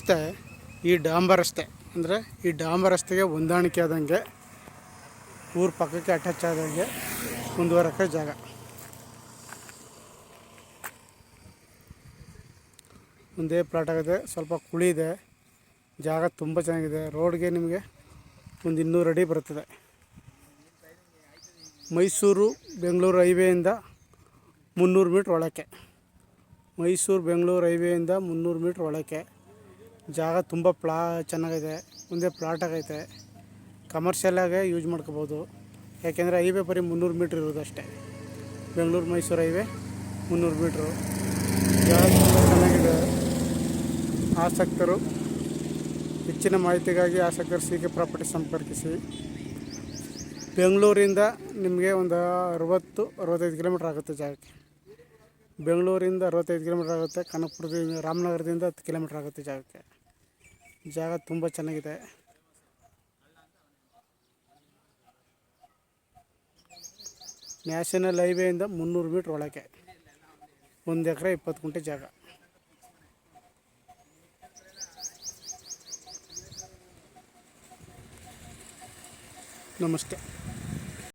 ರಸ್ತೆ ಈ ಡಾಂಬರ್ ರಸ್ತೆ ಅಂದರೆ ಈ ಡಾಂಬರ್ ರಸ್ತೆಗೆ ಹೊಂದಾಣಿಕೆ ಆದಂಗೆ ಊರು ಪಕ್ಕಕ್ಕೆ ಅಟ್ಯಾಚ್ ಆದಂಗೆ ಒಂದೂವರೆ ಎಕರೆ ಜಾಗ. ಒಂದೇ ಪ್ಲಾಟ್ ಆಗಿದೆ, ಸ್ವಲ್ಪ ಕುಳಿ ಇದೆ, ಜಾಗ ತುಂಬ ಚೆನ್ನಾಗಿದೆ ರೋಡ್ಗೆ ನಿಮಗೆ ಒಂದು ಇನ್ನೂರು ಅಡಿ ಬರುತ್ತದೆ. ಮೈಸೂರು ಬೆಂಗಳೂರು ಹೈವೇಯಿಂದ ಮುನ್ನೂರು ಮೀಟ್ರ್ ಒಳಕ್ಕೆ. ಮೈಸೂರು ಬೆಂಗಳೂರು ಹೈವೇಯಿಂದ ಮುನ್ನೂರು ಮೀಟ್ರ್ ಒಳಕ್ಕೆ ಜಾಗ ತುಂಬ ಪ್ಲಾ ಚೆನ್ನಾಗಿದೆ ಮುಂದೆ ಪ್ಲಾಟ್ ಆಗೈತೆ ಕಮರ್ಷಿಯಲಾಗೆ ಯೂಸ್ ಮಾಡ್ಕೋಬೋದು. ಯಾಕೆಂದರೆ ಹೈವೇ ಬರೀ ಮುನ್ನೂರು ಮೀಟ್ರ್ ಇರೋದು ಅಷ್ಟೇ. ಬೆಂಗಳೂರು, ಮೈಸೂರು ಹೈವೇ ಮುನ್ನೂರು ಮೀಟ್ರು ಜಾಗ ತುಂಬ ಚೆನ್ನಾಗಿದೆ. ಆಸಕ್ತರು, ಹೆಚ್ಚಿನ ಮಾಹಿತಿಗಾಗಿ ಆಸಕ್ತರು ಸಿ ಕೆ ಪ್ರಾಪರ್ಟಿ ಸಂಪರ್ಕಿಸಿ. ಬೆಂಗಳೂರಿಂದ ನಿಮಗೆ ಒಂದು ಅರವತ್ತು, ಅರವತ್ತೈದು ಕಿಲೋಮೀಟ್ರ್ ಆಗುತ್ತೆ ಜಾಗಕ್ಕೆ. ಬೆಂಗಳೂರಿಂದ ಅರವತ್ತೈದು ಕಿಲೋಮೀಟ್ರ್ ಆಗುತ್ತೆ, ಕನಕಪುರದಿಂದ, ರಾಮನಗರದಿಂದ ಹತ್ತು ಕಿಲೋಮೀಟ್ರ್ ಆಗುತ್ತೆ ಜಾಗಕ್ಕೆ. ಜಾಗ ತುಂಬ ಚೆನ್ನಾಗಿದೆ. ನ್ಯಾಷನಲ್ ಹೈವೇಯಿಂದ ಮುನ್ನೂರು ಮೀಟ್ರ್ ಒಳಗೆ. ಒಂದು ಎಕರೆ ಇಪ್ಪತ್ತು ಗುಂಟೆ ಜಾಗ. ನಮಸ್ತೆ.